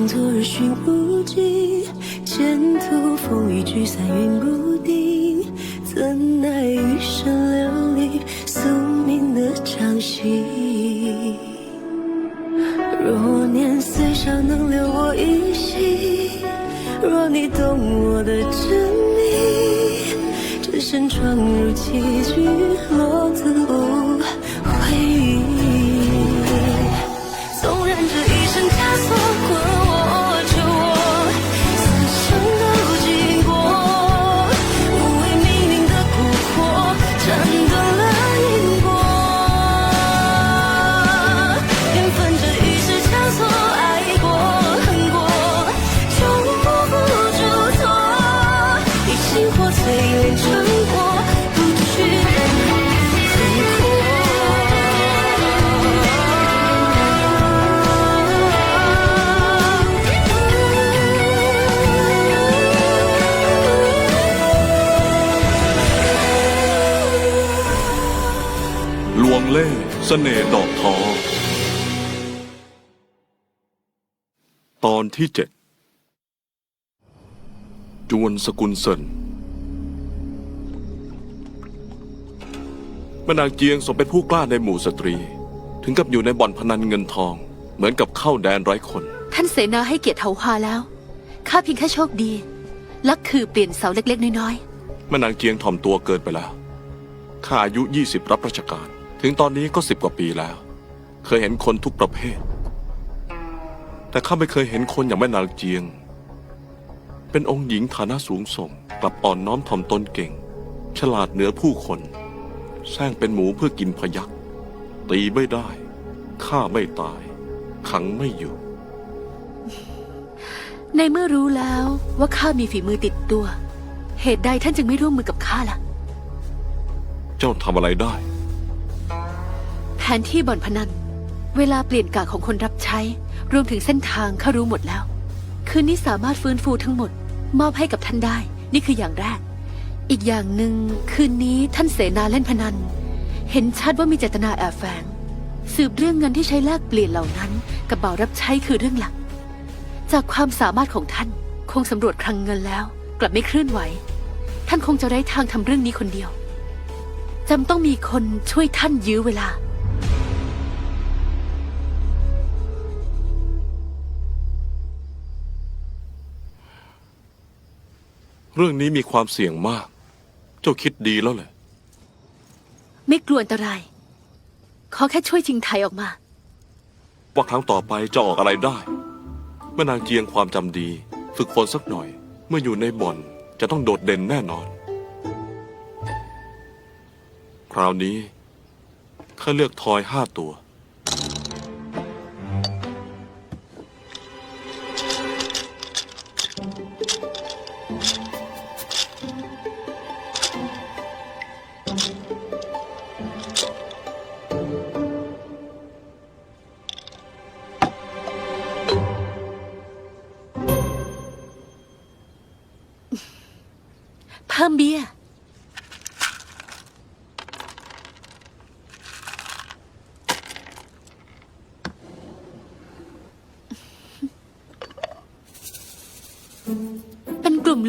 平昨日寻不尽，前途风雨聚散云不定，怎奈余生流离宿命的长心。若年岁尚能留我一心，若你懂我的真意，只身闯入棋局，落子落。 เล่ห์เสน่ห์ดอกทองตอนที่เจ็ดจวนสกุลเซินแม่นางเจียงสมเป็นผู้กล้าในหมู่สตรี ถึงกับอยู่ในบ่อนพนันเงินทอง เหมือนกับเข้าแดนไร้คน ท่านเสนาให้เกียรติเถาฮาแล้ว ข้าเพียงแค่โชคดี ลักคือเปลี่ยนเสาเล็กๆ น้อยแม่นางเจียงถ่อมตัวเกินไปแล้ว ข้าอายุ 20 รับราชการ ถึงตอนนี้ก็สิบกว่าปีแล้ว เคยเห็นคนทุกประเภท แต่ข้าไม่เคยเห็นคนอย่างแม่นางเจียง เป็นองค์หญิงฐานะสูงส่ง กลับอ่อนน้อมถ่อมตนเก่ง ฉลาดเหนือผู้คนแซงเป็นหมูเพื่อกินพยักตีไม่ได้ฆ่าไม่ตาย ขังไม่อยู่ๆในเมื่อรู้แล้วว่าข้ามีฝีมือติดตัว เหตุใดท่านจึงไม่ร่วมมือกับข้าล่ะ เจ้าทำอะไรได้แผ นที่บ่อนพนัน เวลาเปลี่ยนกะของคนรับใช้ รวมถึงเส้นทางข้ารู้หมดแล้ว คืนนี้สามารถฟื้นฟูทั้งหมด มอบให้กับท่านได้ นี่คืออย่างแรก อีกอย่างหนึ่งคืนนี้ท่านเสนาเล่นพนัน เห็นชัดว่ามีเจตนาแอบแฝง สืบเรื่องเงินที่ใช้แลกเปลี่ยนเหล่านั้น กับเบ่าวรับใช้คือเรื่องหลัก จากความสามารถของท่านคงสำรวจคลังเงินแล้ว กลับไม่เคลื่อนไหว ท่านคงจะไร้ทางทำเรื่องนี้คนเดียวจำต้องมีคนช่วยท่านยื้อเวลา เรื่องนี้มีความเสี่ยงมาก เจ้าคิดดีแล้วแหละ ไม่กลัวอันตราย ขอแค่ช่วยชิงไทยออกมา ว่าครั้งต่อไปจะออกอะไรได้แม่นางเจียงความจำดี ฝึกฝนสักหน่อย เมื่ออยู่ในบ่อนจะต้องโดดเด่นแน่นอน คราวนี้ข้าเลือกทอยห้าตัว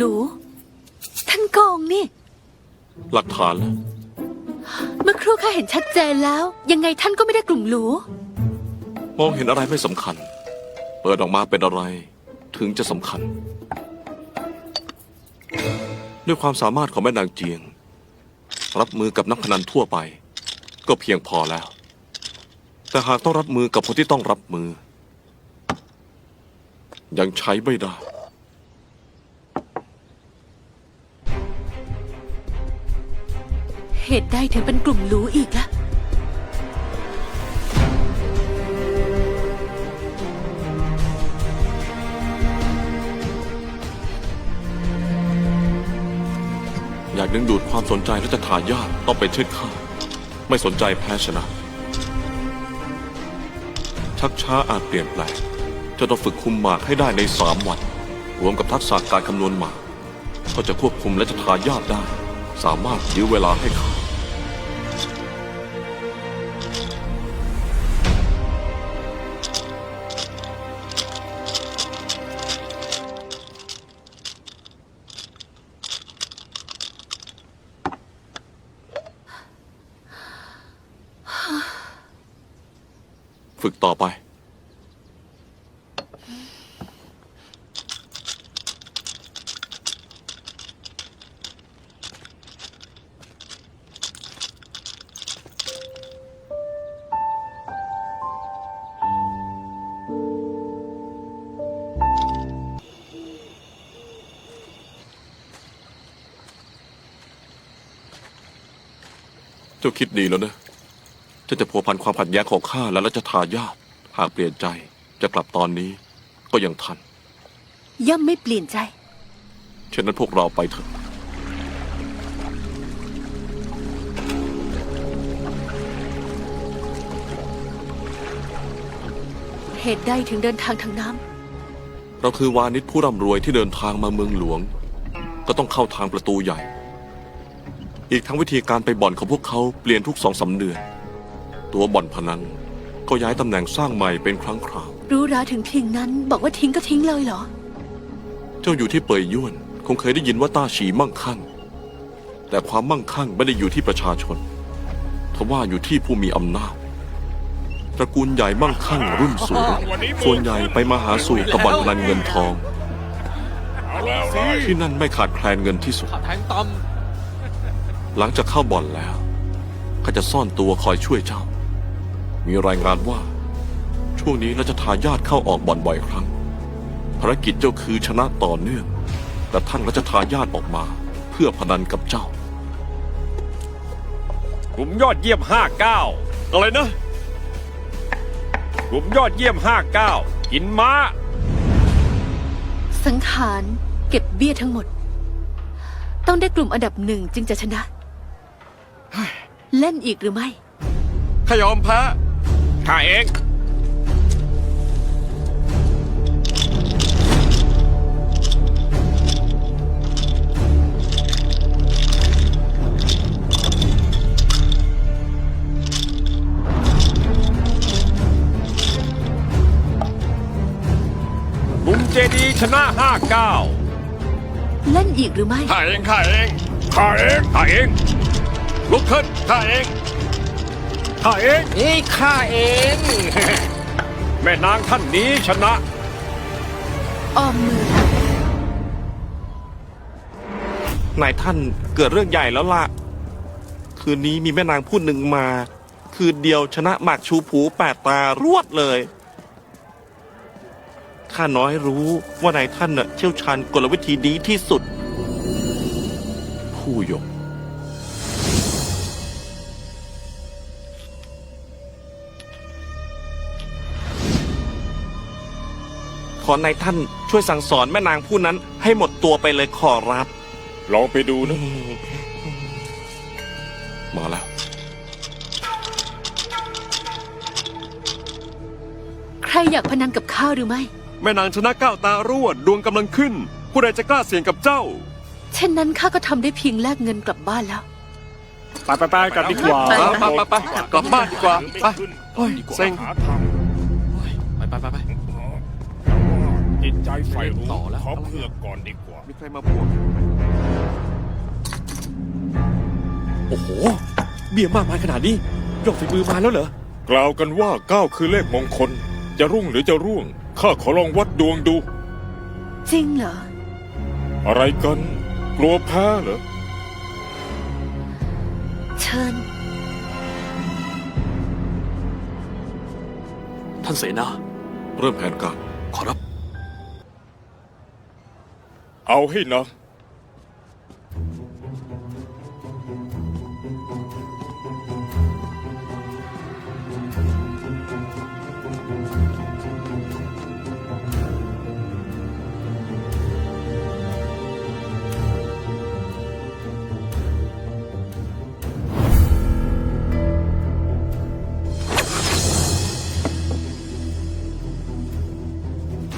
เป็นกลุ่มหรูท่านโกงนี่ หลักฐานล่ะเมื่อครู่ข้าเห็นชัดเจนแล้ว ยังไงท่านก็ไม่ได้กลุ่มหรูมองเห็นอะไรไม่สำคัญ เปิดออกมาเป็นอะไร ถึงจะสำคัญ ด้วยความสามารถของแม่นางเจียง รับมือกับนักพนันทั่วไป ก็เพียงพอแล้ว แต่หากต้องรับมือกับคนที่ต้องรับมือ ยังใช้ไม่ได้ เหตุใดถึงเป็นกลุ่มรูอีกล่ะอยากดึงดูดความสนใจและจะทายาทต้องเป็นเช่นข้าไม่สนใจแพ้ชนะ ชักช้าอาจเปลี่ยนแปลงจะต้องฝึกคุมหมากให้ได้ในสามวัน รวมกับทักษะการคำนวณหมาก ก็จะควบคุมและจะทายาทได้ สามารถยื้อเวลาให้เขาาคิดดีแล้วนะเจะจะพัวพันความขัดแย้งของข้าและรัชทายาทหากเปลี่ยนใจจะกลับตอนนี้ก็ยังทัน ย่อมไม่เปลี่ยนใจ เช่นนั้นพวกเราไปเถอะ เหตุใดถึงเดินทางทางน้เราคือวานิชผู้ร่ำรวยที่เดินทางมาเมืองหลวง ก็ต้องเข้าทางประตูใหญ่ อีกทั้งวิธีการไปบ่อนของพวกเขาเปลี่ยนทุกสองสามเดือน ตัวบ่อนพนันก็ย้ายตำแหน่งสร้างใหม่เป็นครั้งคราวำรู้ราถึงเพียงนั้นบอกว่าทิ้งก็ทิ้งเลยเหรอ เจ้าอยู่ที่เปยย่วน คงเคยได้ยินว่าต้าฉีมั่งคั่ง แต่ความมั่งคั่งไม่ได้อยู่ที่ประชาชนทว่าอยู่ที่ผู้มีอำนาจตระกูลใหญ่มั่งคั่งรุ่นสูงส่วนใหญ่ไปมาหาสู่กับบ่อนพนันเงินทอง ที่นั่นไม่ขาดแคลนเงินที่สุด แทงต่ หลังจากเข้าบ่อนแล้วข้าจะซ่อนตัวคอยช่วยเจ้า มีรายงานว่า ช่วงนี้ราชทายาทเข้าออกบ่อนบ่อยครั้ง ภารกิจเจ้าคือชนะต่อเนื่องกระทั่งราชทายาทออกมา เพื่อพนันกับเจ้ากลุ่มยอดเยี่ยม 59 อะไรนะกลุ่มยอดเยี่ยม 59 กินม้า สังขารเก็บเบี้ยทั้งหมด ต้องได้กลุ่มอันดับหนึ่งจึงจะชนะ เล่นอีกหรือไม่ข้ายอมแพ้ ข้าเองกลุ่มเจดีชนะ 59 เล่นอีกหรือไม่ ข้าเอง ข้าเอง ข้าเอง ข้าเอง ลุกขึ้นข้าเองข้าเองำนี่ข้าเอง แม่นางท่านนี้ชนะ ออมมือ นายท่านเกิดเรื่องใหญ่แล้วล่ะ คืนนี้มีแม่นางผู้หนึ่งมา คืนเดียวชนะหมากชูผูแปดตารวดเลยข้าน้อยรู้ว่านายท่านน่ะเชี่ยวชาญกลวิธีดีที่สุด ผู้ยง อนายท่านช่วยสั่งสอนแม่นางผู้นั้นให้หมดตัวไปเลยขอรับ ลองไปดูนะ มาแล้ว ใครอยากพนันกับข้าหรือไม่ แม่นางชนะก้าวตารวดดวงกำลังขึ้น ผู้ใดจะกล้าเสี่ยงกับเจ้า เช่นนั้นข้าก็ทำได้เพียงแลกเงินกลับบ้านแล้ว ไปไปไปกันดีกว่า ไปไปไปไปกลับบ้านดีกว่า ไป โอ้ยเซ็ง ไปไปไปไปจิต ใจใฝ่รู้ต่อแล้ว ขอเผือกก่อนดีกว่า มีใครมาพูดโอ้โห เบี้ยมากมายขนาดนี้ยกฝีมือมาแล้วเหรอ กล่าวกันว่าเก้าคือเลขมงคล จะรุ่งหรือจะร่วง ข้าขอลองวัดดวงดู จริงเหรอ อะไรกัน กลัวแพ้เหรอ เชิญ ท่านเสนา เริ่มแผนการ ขอรับ เอาให้นะ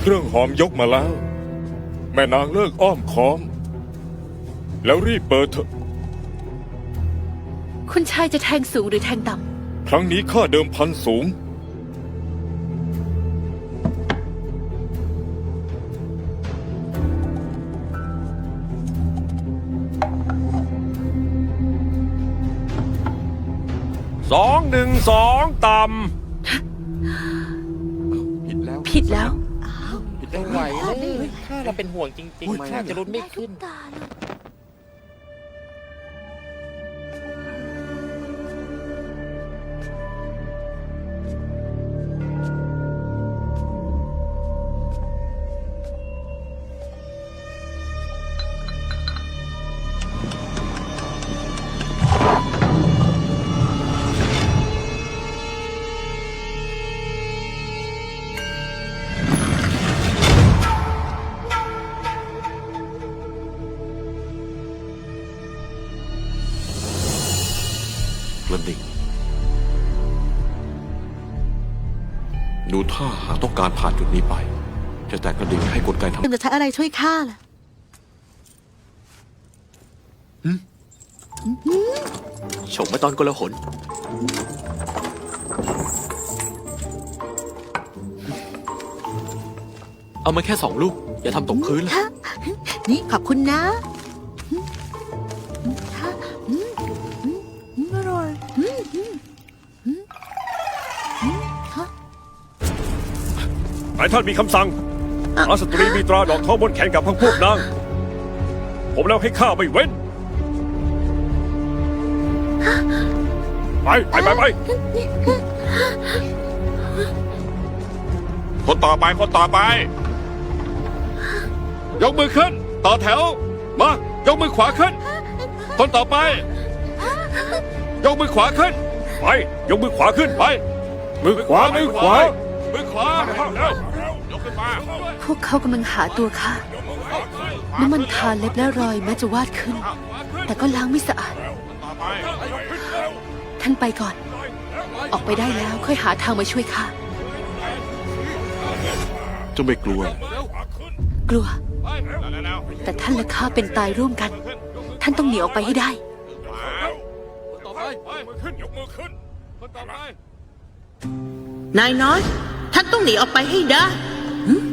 เครื่องหอมยกมาแล้ว แม่นางเลิกอ้อมค้อม แล้วรีบเปิดเถอะ คุณชายจะแทงสูงหรือแทงต่ครั้งนี้ค่าเดิมพันสูง สองหนึ่งสองต่แล้วไม่ไหวเลย ข้าเราเป็นห่วงจริงๆข้าจะรุนไม่ขึ้นก ดูท่าหากต้องการผ่านจุดนี้ไป จะแต่กระดิ่งให้กลไกทำจะใช้อะไรช่วยข้าล่ะฉกมาตอนกลหนเอามาแค่สองลูก อย่าทำตกพื้นเลยนี่ขอบคุณนะายท่านมีคำสั่งอาสตรีมีตราดอกทองบนแขนกับพังพวกนาง ผมแล้วให้ข้าไม่เว้น ไปไปไปไปคนต่อไปคนต่อไป ยกมือขึ้น ต่อแถว มา ยกมือขวาขึ้น คนต่อไป ยกมือขวาขึ้น ไป ยกมือขวาขึ้น ไป มือขวา มือขวา มือขวาแล้วยกขึ้นมา พวกเขากำลังหาตัวข้าน้ำมันทาเล็บและรอยแม้จะวาดขึ้น แต่ก็ล้างไม่สะอาดต่อไปท่านไปก่อน ออกไปได้แล้วค่อยหาทางมาช่วยข้าเจะไม่กลัวเหรอกลัว แต่ท่านและข้าเป็นตายร่วมกัน ท่านต้องหนีออกไปให้ได้ต่อไปมือขึ้นยกมือขึ้นคนต่อไปนายน้อย ท่านต้องหนีออกไปให้ได้ ม